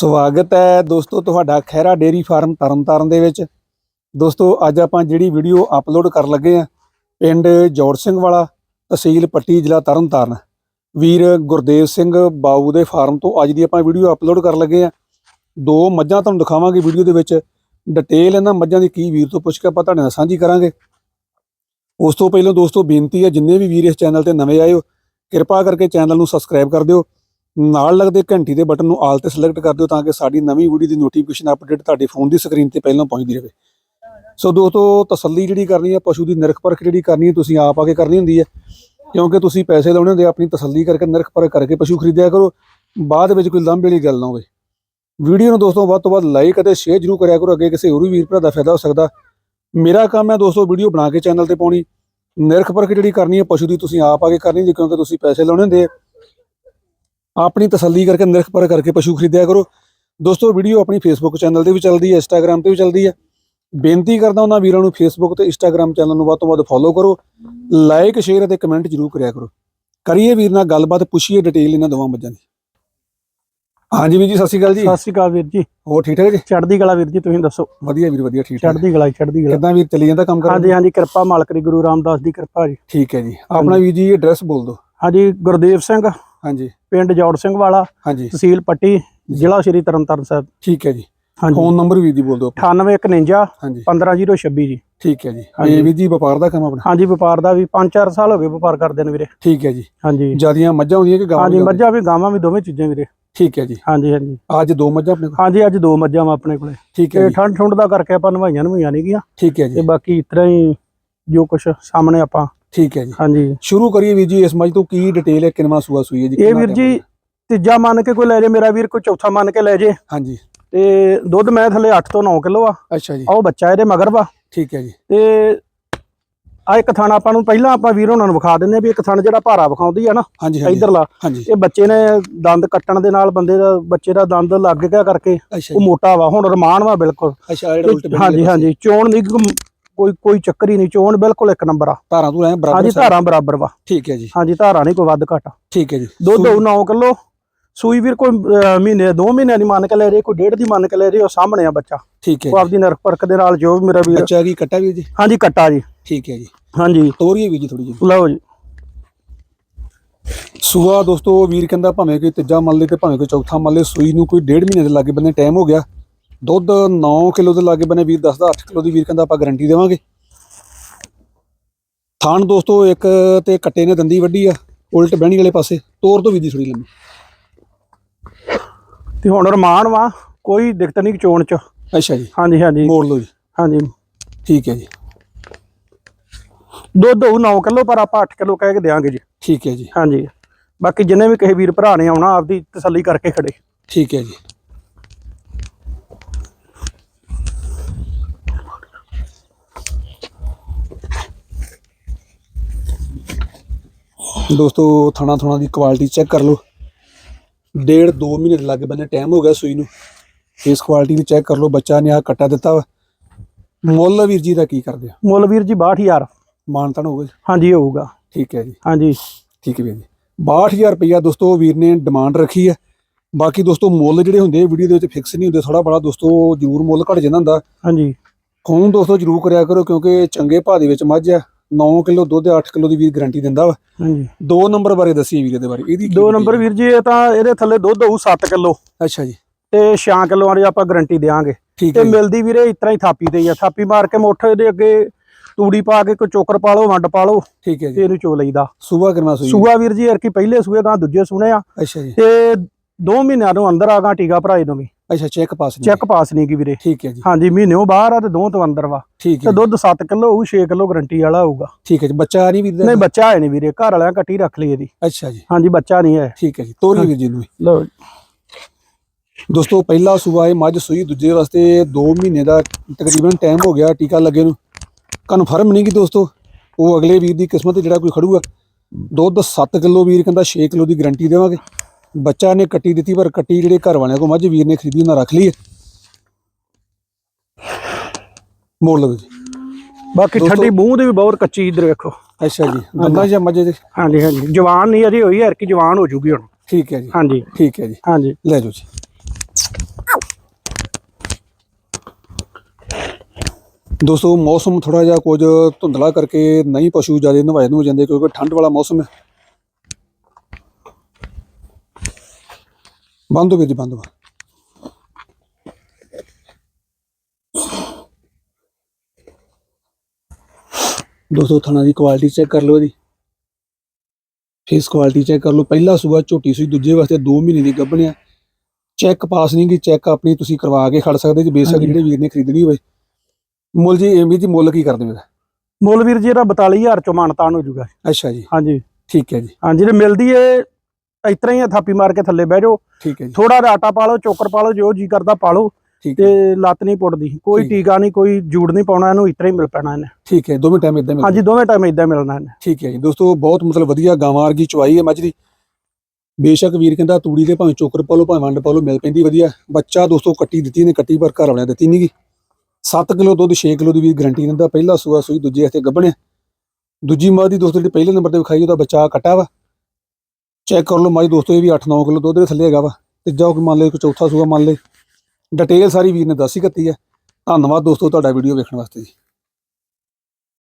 ਸਵਾਗਤ ਹੈ ਦੋਸਤੋ ਤੁਹਾਡਾ ਖੈਰਾ ਡੇਰੀ ਫਾਰਮ ਤਰਨਤਾਰਨ ਦੇ ਵਿੱਚ। ਦੋਸਤੋ, ਅੱਜ ਆਪਾਂ ਜਿਹੜੀ ਵੀਡੀਓ ਅਪਲੋਡ ਕਰਨ ਲੱਗੇ ਆ ਪਿੰਡ ਜੋੜ ਸਿੰਘ ਵਾਲਾ, ਤਹਿਸੀਲ ਪੱਟੀ, ਜ਼ਿਲ੍ਹਾ ਤਰਨਤਾਰਨ। ਵੀਰ ਗੁਰਦੇਵ ਸਿੰਘ ਬਾਊ ਦੇ ਫਾਰਮ ਤੋਂ ਅੱਜ ਦੀ ਆਪਾਂ ਵੀਡੀਓ ਅਪਲੋਡ ਕਰਨ ਲੱਗੇ ਆ ਦੋ ਮੱਝਾਂ ਤੁਹਾਨੂੰ ਦਿਖਾਵਾਂਗੇ ਵੀਡੀਓ ਦੇ ਵਿੱਚ। ਡਿਟੇਲ ਇਹਨਾਂ ਮੱਝਾਂ ਦੀ ਕੀ ਵੀਰ ਤੋਂ ਪੁੱਛ ਕੇ ਆਪਾਂ ਤੁਹਾਡੇ ਨਾਲ ਸਾਂਝੀ ਕਰਾਂਗੇ। ਉਸ ਤੋਂ ਪਹਿਲਾਂ ਦੋਸਤੋ, ਬੇਨਤੀ ਹੈ ਜਿੰਨੇ ਵੀ ਵੀਰ ਇਸ ਚੈਨਲ ਤੇ ਨਵੇਂ ਆਏ ਹੋ, ਕਿਰਪਾ ਕਰਕੇ ਚੈਨਲ ਨੂੰ ਸਬਸਕ੍ਰਾਈਬ ਕਰ ਦਿਓ। ਨਾਲ ਲੱਗਦੇ ਘੰਟੀ ਦੇ ਬਟਨ ਨੂੰ ਆਲ ਤੇ ਸਿਲੈਕਟ ਕਰ ਦਿਓ ਤਾਂ ਕਿ ਸਾਡੀ ਨਵੀਂ ਵੀਡੀਓ ਦੀ ਨੋਟੀਫਿਕੇਸ਼ਨ ਅਪਡੇਟ ਤੁਹਾਡੇ ਫੋਨ ਦੀ ਸਕਰੀਨ ਤੇ ਪਹਿਲਾਂ ਪਹੁੰਚਦੀ ਰਹੇ। ਸੋ ਦੋਸਤੋ, ਤਸੱਲੀ ਜਿਹੜੀ ਕਰਨੀ ਹੈ, ਪਸ਼ੂ ਦੀ ਨਿਰਖ ਪਰਖ ਜਿਹੜੀ ਕਰਨੀ ਹੈ, ਤੁਸੀਂ ਆਪ ਆ ਕੇ ਕਰਨੀ ਹੁੰਦੀ ਹੈ। ਕਿਉਂਕਿ ਤੁਸੀਂ ਪੈਸੇ ਲਾਉਣੇ ਹੁੰਦੇ ਆਪਣੀ ਤਸੱਲੀ ਕਰਕੇ ਨਿਰਖ ਪਰਖ ਕਰਕੇ ਪਸ਼ੂ ਖਰੀਦਿਆ ਕਰੋ। ਬਾਅਦ ਵਿੱਚ ਕੋਈ ਲੰਬੇ ਵਾਲੀ ਗੱਲ ਨਾ ਹੋਵੇ। ਵੀਡੀਓ ਨੂੰ ਦੋਸਤੋ ਵੱਧ ਤੋਂ ਵੱਧ ਲਾਈਕ ਅਤੇ ਸ਼ੇਅਰ ਜਰੂਰ ਕਰਿਆ ਕਰੋ, ਅੱਗੇ ਕਿਸੇ ਹੋਰ ਵੀਰ ਭਰਾ ਦਾ ਫਾਇਦਾ ਹੋ ਸਕਦਾ। ਮੇਰਾ ਕੰਮ ਹੈ ਦੋਸਤੋ ਵੀਡੀਓ ਬਣਾ ਕੇ ਚੈਨਲ ਤੇ ਪਾਉਣੀ। ਨਿਰਖ ਪਰਖ ਜਿਹੜੀ ਕਰਨੀ ਹੈ, ਪਸ਼ੂ ਦੀ ਤੁਸੀਂ ਆਪ ਆ ਕੇ ਕਰਨੀ ਹੁੰਦੀ ਕਿਉਂਕਿ ਤੁਸੀਂ ਪੈਸੇ ਲਾਉਣੇ ਹੁੰਦੇ ਆ। ਆਪਣੀ ਤਸੱਲੀ ਕਰਕੇ ਨਿਰਖ ਪਰਖ ਕਰਕੇ ਪਸ਼ੂ ਖਰੀਦਿਆ ਕਰੋ। ਦੋਸਤੋ ਵੀਡੀਓ ਆਪਣੀ ਫੇਸਬੁੱਕ ਚੈਨਲ ਤੇ ਵੀ ਚੱਲਦੀ ਹੈ ਇੰਸਟਾਗ੍ਰam ਤੇ ਵੀ ਚੱਲਦੀ ਹੈ। ਬੇਨਤੀ ਕਰਦਾ ਉਹਨਾਂ ਵੀਰਾਂ ਨੂੰ ਫੇਸਬੁੱਕ ਤੇ ਇੰਸਟਾਗ੍ਰam ਚੈਨਲ ਨੂੰ ਵੱਧ ਤੋਂ ਵੱਧ ਫੋਲੋ ਕਰੋ। ਲਾਈਕ ਸ਼ੇਅਰ ਅਤੇ ਕਮੈਂਟ ਜਰੂਰ ਕਰਿਆ ਕਰੋ। ਕਰੀਏ ਵੀਰ ਨਾਲ ਗੱਲਬਾਤ ਪੁੱਛੀਏ ਡਿਟੇਲ ਇਹਨਾਂ ਦੋਵਾਂ ਮੱਝਾਂ ਦੀ। ਹਾਂਜੀ ਵੀਰ ਜੀ ਸਤਿ ਸ਼੍ਰੀ ਅਕਾਲ ਜੀ। ਸਤਿ ਸ਼੍ਰੀ ਅਕਾਲ ਵੀਰ ਜੀ। ਹੋਰ ਠੀਕ ਠਾਕ ਜੀ? ਚੜ੍ਹਦੀ ਕਲਾ ਵੀਰ ਜੀ ਤੁਸੀਂ ਦੱਸੋ। ਵਧੀਆ ਵੀਰ ਵਧੀਆ ਠੀਕ ਠਾਕ। ਚੜ੍ਹਦੀ ਕਲਾ ਚੜ੍ਹਦੀ ਕਲਾ। ਕਿੱਦਾਂ ਵੀਰ ਚੱਲੀ ਜਾਂਦਾ ਕੰਮ ਕਰ ਹਾਂਜੀ ਹਾਂਜੀ ਕਿਰਪਾ ਮਾਲਕ ਦੀ ਗੁਰੂ ਰਾਮਦਾਸ ਦੀ ਕਿਰਪਾ ਜੀ। ਠੀਕ ਹੈ ਜੀ। ਆਪਣਾ ਵੀਰ ਜੀ ਐਡਰੈਸ ਬੋਲ ਦਿਓ। ਹਾਂਜੀ ਗੁਰਦੇਵ ਸਿੰਘ। ਹਾਂਜੀ। ਪਿੰਡ ਜੋੜ ਸਿੰਘ ਵਾਲਾ ਹਾਂਜੀ। ਤਹਿਸੀਲ ਪੱਟੀ ਜ਼ਿਲ੍ਹਾ ਸ਼੍ਰੀ ਤਰਨਤਾਰਨ ਸਾਹਿਬ। ਠੀਕ ਹੈ ਜੀ। ਹਾਂਜੀ। ਫੋਨ ਨੰਬਰ ਵੀਰ ਜੀ ਬੋਲ ਦਿਓ ਆਪਣਾ। 9851 ਹਾਂਜੀ। 15026 ਜੀ। ਠੀਕ ਹੈ ਜੀ। ਇਹ ਵੀਰ ਜੀ ਵਪਾਰ ਦਾ ਕੰਮ ਆਪਣਾ? ਹਾਂਜੀ ਵਪਾਰ ਦਾ ਵੀ 5-4 ਸਾਲ ਹੋ ਗਏ ਵਪਾਰ ਕਰਦੇ ਨੇ ਵੀਰੇ। ਠੀਕ ਹੈ ਜੀ। ਹਾਂਜੀ। ਜਿਆਦੀਆਂ ਮੱਝਾਂ ਹੁੰਦੀਆਂ ਕਿ ਗਾਵਾਂ ਹਾਂਜੀ? ਮੱਝਾਂ ਵੀ ਗਾਵਾਂ ਵੀ ਦੋਵੇਂ ਚੀਜ਼ਾਂ ਵੀਰੇ। ਠੀਕ ਹੈ ਜੀ। ਹਾਂਜੀ ਹਾਂਜੀ। ਅੱਜ ਦੋ ਮੱਝਾਂ ਆਪਣੇ ਕੋਲ? ਹਾਂਜੀ ਅੱਜ ਦੋ ਮੱਝਾਂ ਵਾ ਆਪਣੇ ਕੋਲੇ। ਠੀਕ ਹੈ ਤੇ ਜੀ। ਠੰਡ ਠੁੰਡ ਦਾ ਕਰਕੇ ਆਪਾਂ ਨਵਾਈਆਂ ਨਵਾਈਆਂ ਨਹੀਂ ਗਿਆ ਠੀਕ ਹੈ ਤੇ ਜੀ ਬਾਕੀ ਇਤਰਾ ਹੀ ਜੋ ਕੁਛ ਸਾਹਮਣੇ ਆਪਾਂ ਠੀਕ ਹੈ ਜੀ। ਹਾਂਜੀ। ਸ਼ੁਰੂ ਕਰੀਏ ਵੀਰ ਜੀ ਇਸ ਮੱਝ ਤੋਂ ਕੀ ਡਿਟੇਲ ਹੈ ਕਿੰਨਵਾਂ ਸੂਆ ਸੂਈ ਹੈ ਜੀ ਇਹ ਕਿੰਨਾ ਵੀਰ ਜੀ ਤੀਜਾ ਮੰਨ ਕੇ ਕੋਈ ਲੈ ਜੇ ਮੇਰਾ ਵੀਰ ਕੋਈ ਚੌਥਾ ਮੰਨ ਕੇ ਲੈ ਜੇ। ਹਾਂਜੀ। ਤੇ ਦੁੱਧ ਮੈਂ ਥੱਲੇ 8 ਤੋਂ 9 ਕਿਲੋ ਆ। ਅੱਛਾ ਜੀ। ਆਹ ਉਹ ਬੱਚਾ ਇਹਦੇ ਮਗਰ ਵਾ। ਠੀਕ ਹੈ ਜੀ। ਤੇ ਆ ਇੱਕ ਥਣ ਆਪਾਂ ਨੂੰ ਪਹਿਲਾਂ ਆਪਾਂ ਵੀਰ ਉਹਨਾਂ ਨੂੰ ਵਿਖਾ ਦਿੰਦੇ ਆ ਵੀ ਇੱਕ ਥਣ ਜਿਹੜਾ ਭਾਰਾ ਵਿਖਾਉਂਦੀ ਆ ਨਾ ਇਧਰਲਾ। ਇਹ ਬੱਚੇ ਨੇ ਦੰਦ ਕੱਟਣ ਦੇ ਨਾਲ ਬੰਦੇ ਦਾ ਬੱਚੇ ਦਾ ਦੰਦ ਲੱਗ ਗਿਆ ਕਰਕੇ। ਉਹ ਮੋਟਾ ਵਾ ਹੁਣ ਰਮਾਨ ਵਾ ਬਿਲਕੁਲ। ਹਾਂਜੀ ਹਾਂਜੀ ਚੋਣ ਦੀ ਕੋਈ ਕੋਈ ਚੱਕਰ ਹੀ ਨਹੀਂ ਚੋਣ ਬਿਲਕੁਲ ਇੱਕ ਨੰਬਰ ਆ। ਧਾਰਾਂ ਤੋਂ ਐ ਬਰਾਬਰ ਹਾਂਜੀ ਧਾਰਾਂ ਬਰਾਬਰ ਵਾ। ਠੀਕ ਹੈ ਜੀ। ਹਾਂਜੀ ਧਾਰਾਂ ਨਹੀਂ ਕੋਈ ਵੱਧ ਘੱਟ। ਠੀਕ ਹੈ ਜੀ। ਦੁੱਧ ਸੂਈ- 9 ਕਿਲੋ ਸੂਈ ਵੀਰ ਕੋਈ ਮਹੀਨੇ 2 ਮਹੀਨਿਆਂ ਦੀ ਮੰਨ ਕੇ ਲੈ ਜੇ ਕੋਈ ਡੇਢ ਦੀ ਮੰਨ ਕੇ ਲੈ ਜੇ ਉਹ ਸਾਹਮਣੇ ਆ ਬੱਚਾ। ਠੀਕ ਹੈ ਉਹ ਆਪਦੀ ਨਰਕ ਪਰਖ ਦੇ ਨਾਲ ਜੋ ਵੀ ਮੇਰਾ ਵੀਰ ਬੱਚਾ ਕੀ ਕੱਟਾ ਵੀਰ ਜੀ? ਹਾਂਜੀ ਕੱਟਾ ਜੀ। ਠੀਕ ਹੈ ਜੀ। ਹਾਂਜੀ। ਤੋਰੀਏ ਵੀਰ ਜੀ ਥੋੜੀ ਜੀ ਲਓ ਜੀ। ਸੂਆ ਦੋਸਤੋ ਵੀਰ ਕਹਿੰਦਾ ਭਾਵੇਂ ਕੋਈ ਤੀਜਾ ਮੰਨ ਲੇ ਤੇ ਭਾਵੇਂ ਕੋਈ ਚੌਥਾ ਮੰਨ ਲੇ ਸੂਈ ਨੂੰ ਕੋਈ ਡੇਢ ਮਹੀਨੇ ਦੇ ਲਾਗੇ ਬੰਨੇ ਟਾਈਮ ਹੋ ਗਿਆ। ਦੁੱਧ 9 ਕਿਲੋ ਦੇ ਲਾਗੇ ਬੰਨੇ ਵੀਰ ਦੱਸਦਾ 8 ਕਿਲੋ ਦੀ ਵੀਰ ਕਹਿੰਦਾ ਆਪਾਂ ਗਾਰੰਟੀ ਦੇਵਾਂਗੇ। ਥਾਣ ਦੋਸਤੋ ਇੱਕ ਤੇ ਕੱਟੇ ਨੇ ਦੰਦੀ ਵੱਡੀ ਆ ਉਲਟ ਬਹਿਣੀ ਵਾਲੇ ਪਾਸੇ ਤੋਰ ਤੋਂ ਵੀ ਦੀ ਥੋੜੀ ਲੰਮੀ। ਤੇ ਹੁਣ ਰਮਾਨ ਵਾ ਕੋਈ ਦਿੱਕਤ ਨਹੀਂ ਚੋਣ ਚ। ਅੱਛਾ ਜੀ। ਹਾਂਜੀ ਹਾਂਜੀ। ਮੋੜ ਲਓ ਜੀ। ਹਾਂਜੀ। ਠੀਕ ਹੈ ਜੀ। ਦੁੱਧ ਹੋਊ 9 ਕਿਲੋ ਪਰ ਆਪਾਂ 8 ਕਿਲੋ ਕਹਿ ਕੇ ਦੇਾਂਗੇ ਜੀ। ਠੀਕ ਹੈ ਜੀ। ਹਾਂਜੀ। ਬਾਕੀ ਜਿੰਨੇ ਵੀ ਕਿਸੇ ਵੀਰ ਭਰਾ ਨੇ ਆਉਣਾ ਆਪਦੀ ਤਸੱਲੀ ਕਰਕੇ ਖੜੇ। ਠੀਕ ਹੈ ਜੀ। ਦੋਸਤੋ ਥਣਾ ਥਣਾ ਦੀ ਕੁਆਲਿਟੀ ਚੈੱਕ ਕਰ ਲਓ। ਡੇਢ 2 ਮਹੀਨੇ ਦੇ ਲੱਗੇ ਬੰਨੇ ਟਾਈਮ ਹੋ ਗਿਆ ਸੂਈ ਨੂੰ। ਇਸ ਕੁਆਲਿਟੀ ਨੂੰ ਚੈੱਕ ਕਰ ਲਓ ਬੱਚਾ ਨੇ ਆ ਕੱਟਾ ਦਿੱਤਾ ਵਾ। ਮੁੱਲ ਵੀਰ ਜੀ ਦਾ ਕੀ ਕਰਦੇ ਆ? ਮੁੱਲ ਵੀਰ ਜੀ 62000 ਮਾਨਤਨ ਹੋਊਗਾ? ਹਾਂਜੀ ਹੋਊਗਾ। ਠੀਕ ਹੈ ਜੀ। ਹਾਂਜੀ। ਠੀਕ ਹੈ ਵੀਰ ਜੀ। 62000 ਰੁਪਇਆ ਦੋਸਤੋ ਵੀਰ ਨੇ ਡਿਮਾਂਡ ਰੱਖੀ ਹੈ। ਬਾਕੀ ਦੋਸਤੋ ਮੁੱਲ ਜਿਹੜੇ ਹੁੰਦੇ ਵੀਡੀਓ ਦੇ ਵਿੱਚ ਫਿਕਸ ਨਹੀਂ ਹੁੰਦੇ ਥੋੜਾ ਬੜਾ ਦੋਸਤੋ ਜ਼ਰੂਰ ਮੁੱਲ ਘਟ ਜਾਂਦਾ। ਹੁੰਦਾ ਹਾਂਜੀ। ਫੋਨ ਦੋਸਤੋ ਜ਼ਰੂਰ ਕਰਿਆ ਕਰੋ ਕਿਉਂਕਿ ਚੰਗੇ ਭਾਅ ਦੇ ਵਿੱਚ ਮੱਝ ਆ। 9 ਕਿਲੋ ਦੁੱਧ 8 ਕਿਲੋ ਦੀ ਵੀਰ ਗਾਰੰਟੀ ਦਿੰਦਾ ਵਾ। ਹਾਂਜੀ। ਦੋ ਨੰਬਰ ਬਾਰੇ ਦੱਸੀ ਵੀਰ ਦੇ ਬਾਰੇ ਇਹਦੀ ਕੀ ਦੋ ਨੰਬਰ ਵੀਰ ਜੀ ਇਹ ਤਾਂ ਇਹਦੇ ਥੱਲੇ ਦੁੱਧ ਹੋਊ 7 ਕਿਲੋ? ਅੱਛਾ ਜੀ। ਤੇ 6 ਕਿਲੋਆਂ ਦੀ ਆਪਾਂ ਗਾਰੰਟੀ ਦੇਾਂਗੇ ਠੀਕ ਤੇ ਹੈ ਜੀ, ਮਿਲਦੀ ਵੀਰੇ ਇਤਰਾ ਹੀ ਥਾਪੀ ਤੇ ਹੀ ਆ। ਥਾਪੀ ਮਾਰ ਕੇ ਮੁੱਠ ਦੇ ਅੱਗੇ ਤੂੜੀ ਪਾ ਕੇ ਕੋਈ ਚੋਕਰ ਪਾ ਲਓ ਵੰਡ ਪਾ ਲਓ ਠੀਕ ਹੈ ਤੇ ਜੀ ਇਹਨੂੰ ਚੋ ਲਈਦਾ। ਸੂਬਾ ਕਰਨਾ ਸੂਈ। ਸੂਆ ਵੀਰ ਜੀ ਅਰਕੀ ਪਹਿਲੇ ਸੂਏ ਗਾਂ ਦੂਜੇ ਸੁਣੇ ਆ। ਅੱਛਾ ਜੀ। ਤੇ 2 ਮਹੀਨਿਆਂ ਤੋਂ ਅੰਦਰ ਆ ਗਾਂ ਟੀਕਾ ਭਰਾਏ ਨੂੰ ਵੀ ਅੱਛਾ ਚੈੱਕ ਪਾਸ ਨਹੀਂ ਚੈੱਕ ਪਾਸ ਨਹੀਂ ਕੀ ਵੀਰੇ। ਠੀਕ ਹੈ ਜੀ। ਹਾਂਜੀ ਮਹੀਨੇੋਂ ਬਾਹਰ ਆ ਤੇ ਦੋ ਤੋਂ ਅੰਦਰ ਵਾ। ਠੀਕ ਤੇ ਹੈ ਜੀ, ਦੁੱਧ 7 ਕਿਲੋ ਹੋਊ 6 ਕਿਲੋ ਗਾਰੰਟੀ ਵਾਲਾ ਹੋਊਗਾ। ਠੀਕ ਹੈ ਜੀ ਬੱਚਾ ਨਹੀਂ ਵੀਰ ਨਹੀਂ ਬੱਚਾ ਹੈ ਨਹੀਂ ਵੀਰੇ ਘਰ ਵਾਲਿਆਂ ਕੱਟੀ ਰੱਖ ਲਈ ਇਹਦੀ ਅੱਛਾ ਜੀ। ਹਾਂਜੀ ਬੱਚਾ ਨਹੀਂ ਹੈ। ਠੀਕ ਹੈ ਜੀ ਤੋਰੀ ਵੀਰ ਜੀ ਨੂੰ। ਲਓ। ਦੋਸਤੋ ਪਹਿਲਾ ਸੂਆ ਇਹ ਮੱਝ ਸੂਈ ਦੂਜੇ ਵਾਸਤੇ 2 ਮਹੀਨੇ ਦਾ ਤਕਰੀਬਨ ਟਾਈਮ ਹੋ ਗਿਆ ਟੀਕਾ ਲੱਗੇ ਨੂੰ। ਕਨਫਰਮ ਨਹੀਂ ਕਿ ਦੋਸਤੋ। ਉਹ ਅਗਲੇ ਵੀਰ ਦੀ ਕਿਸਮਤ ਤੇ ਜਿਹੜਾ ਕੋਈ ਖੜੂਗਾ। ਦੁੱਧ 7 ਕਿਲੋ ਵੀਰ ਕਹਿੰਦਾ 6 ਕਿਲੋ ਦੀ ਗਾਰੰਟੀ ਦੇਵਾਂਗੇ। ਬੱਚਾ ਨੇ ਕੱਟੀ ਦਿੱਤੀ ਪਰ ਕੱਟੀ ਜਿਹੜੇ ਘਰ ਵਾਲਿਆਂ ਕੋ ਮੱਝ ਵੀਰ ਨੇ ਖਰੀਦੀ ਉਹਨਾਂ ਰੱਖ ਲਈ ਹੈ। ਮੋੜ ਲਓ ਜੀ ਬਾਕੀ ਠੰਡੀ ਮੂੰਹ ਦੀ ਵੀ ਬਹੁਤ ਕੱਚੀ ਇਧਰ ਵੇਖੋ। ਅੱਛਾ ਜੀ। ਦੰਦਾਂ ਜਾਂ ਮੱਝ ਦੇ? ਹਾਂਜੀ ਹਾਂਜੀ। ਜਵਾਨ ਨਹੀਂ ਅਜੇ ਹੋਈ ਹੈ ਕਿ ਜਵਾਨ ਹੋ ਜੂਗੀ ਹੁਣ। ਠੀਕ ਹੈ ਜੀ। ਹਾਂਜੀ। ਠੀਕ ਹੈ ਜੀ। ਹਾਂਜੀ। ਲੈ ਜਾਓ ਜੀ। ਦੋਸਤੋ ਮੌਸਮ ਥੋੜਾ ਜਿਹਾ ਕੁਝ ਧੁੰਦਲਾ ਕਰਕੇ ਨਹੀਂ ਪਸ਼ੂ ਜ਼ਿਆਦਾ ਨਵਾਏ ਨੂੰ ਜਾਂਦੇ ਕਿਉਂਕਿ ਠੰਡ ਵਾਲਾ ਮੌਸਮ ਹੈ। ਬੰਦ ਹੋ ਜੀ ਬੰਦ ਹੋ ਦੋਸਤੋ ਥਣਾ ਦੀ ਕੁਆਲਿਟੀ ਚੈੱਕ ਕਰ ਲਓ ਇਹਦੀ। ਫੇਸ ਕੁਆਲਿਟੀ ਚੈੱਕ ਕਰ ਲਓ। ਪਹਿਲਾ ਸੂਆ ਝੋਟੀ ਸੂਈ ਦੂਜੇ ਵਾਸਤੇ 2 ਮਹੀਨੇ ਦੀ ਗੱਭਣਿਆ ਚੈੱਕ ਪਾਸ ਨਹੀਂ ਗੀ ਚੈੱਕ ਆਪਣੀ ਤੁਸੀਂ ਕਰਵਾ ਕੇ ਖੜ ਸਕਦੇ ਜੀ। ਬੇਸ਼ੱਕ। ਜਿਹੜੇ ਵੀਰ ਨੇ ਖਰੀਦਣੀ ਹੋਵੇ। ਮੁੱਲ ਜੀ ਐਮੀ ਜੀ ਮੁੱਲ ਕੀ ਕਰਦੇ ਮੇਰਾ ਮੁੱਲ ਵੀਰ ਜੀ ਇਹਦਾ 42000 ਚੋਂ ਮਾਨਤਾਨ ਹੋ ਜਾਊਗਾ ਅੱਛਾ ਜੀ। ਹਾਂਜੀ। ਠੀਕ ਹੈ ਜੀ। ਹਾਂਜੀ ਜੇ ਮਿਲਦੀ ਏ ਇਸ ਤਰ੍ਹਾਂ ਹੀ ਥਾਪੀ ਮਾਰ ਕੇ ਥੱਲੇ ਬਹਿ ਜਾਓ। ਠੀਕ ਹੈ ਜੀ। ਥੋੜਾ ਜਿਹਾ ਆਟਾ ਪਾ ਲਓ ਚੋਕਰ ਪਾ ਲਓ ਜੋ ਜੀ ਕਰਦਾ ਪਾ ਲਓ ਤੇ ਲੱਤ ਨਹੀਂ ਪੁੱਟਦੀ। ਕੋਈ। ਟੀਕਾ ਨਹੀਂ ਕੋਈ ਜੂੜ ਨਹੀਂ ਪਾਉਣਾ ਇਹਨੂੰ ਇਸ ਤਰ੍ਹਾਂ ਹੀ ਮਿਲ ਪੈਣਾ ਇਹਨੇ। ਠੀਕ ਹੈ ਦੋਵੇਂ ਟਾਈਮ ਇਦਾਂ ਹਾਂਜੀ ਦੋਵੇਂ ਟਾਈਮ ਇਦਾਂ ਮਿਲਣਾ ਇਹਨੇ। ਠੀਕ ਹੈ ਜੀ ਦੋਸਤੋ ਬਹੁਤ ਮਤਲਬ ਵਧੀਆ ਗਾਵਾਂ ਵਰਗੀ ਚੁਆਈ ਹੈ ਮੱਝ ਦੀ ਬੇਸ਼ੱਕ ਵੀਰ ਕਹਿੰਦਾ ਤੂੜੀ ਦੇ ਭਾਵੇਂ ਚੋਕਰ ਪਾ ਲਓ ਭਾਵੇਂ ਵੰਡ ਪਾ ਲਓ ਮਿਲ ਪੈਂਦੀ ਵਧੀਆ। ਬੱਚਾ ਦੋਸਤੋ ਕੱਟੀ ਦਿੱਤੀ ਨੇ ਕੱਟੀ ਪਰ ਘਰ ਵਾਲਿਆਂ ਦਿੱਤੀ ਨਹੀਂਗੀ 7 ਕਿਲੋ ਦੁੱਧ 6 ਕਿਲੋ ਦੀ ਵੀ ਗਾਰੰਟੀ ਦਿੰਦਾ। ਪਹਿਲਾ ਸੂਆ ਸੂਈ ਦੂਜੇ ਹੱਥੇ ਗੱਭਣਿਆ। ਦੂਜੀ ਮੱਝ ਦੀ ਦੋਸਤੋ ਜਿਹੜੀ ਪਹਿਲੇ ਨੰਬਰ ਤੇ ਵਿਖਾਈ ਉਹਦਾ ਬੱਚਾ ਕੱਟਾ ਵਾ। ਚੈੱਕ ਕਰ ਲਓ ਮੱਝ ਦੋਸਤੋ, ਇਹ ਵੀ 8-9 ਕਿਲੋ ਦੁੱਧ ਦੇ ਥੱਲੇ ਹੈਗਾ ਵਾ। ਤੀਜਾ ਜਾਓ ਕਿ ਮੰਨ ਲਓ ਕੋਈ ਚੌਥਾ ਸੂਆ ਮੰਨ ਲਏ ਡਿਟੇਲ ਸਾਰੀ ਵੀਰ ਨੇ ਦੱਸ ਹੀ ਕੀਤੀ ਹੈ। ਧੰਨਵਾਦ ਦੋਸਤੋ ਤੁਹਾਡਾ ਵੀਡੀਓ ਵੇਖਣ ਵਾਸਤੇ ਜੀ।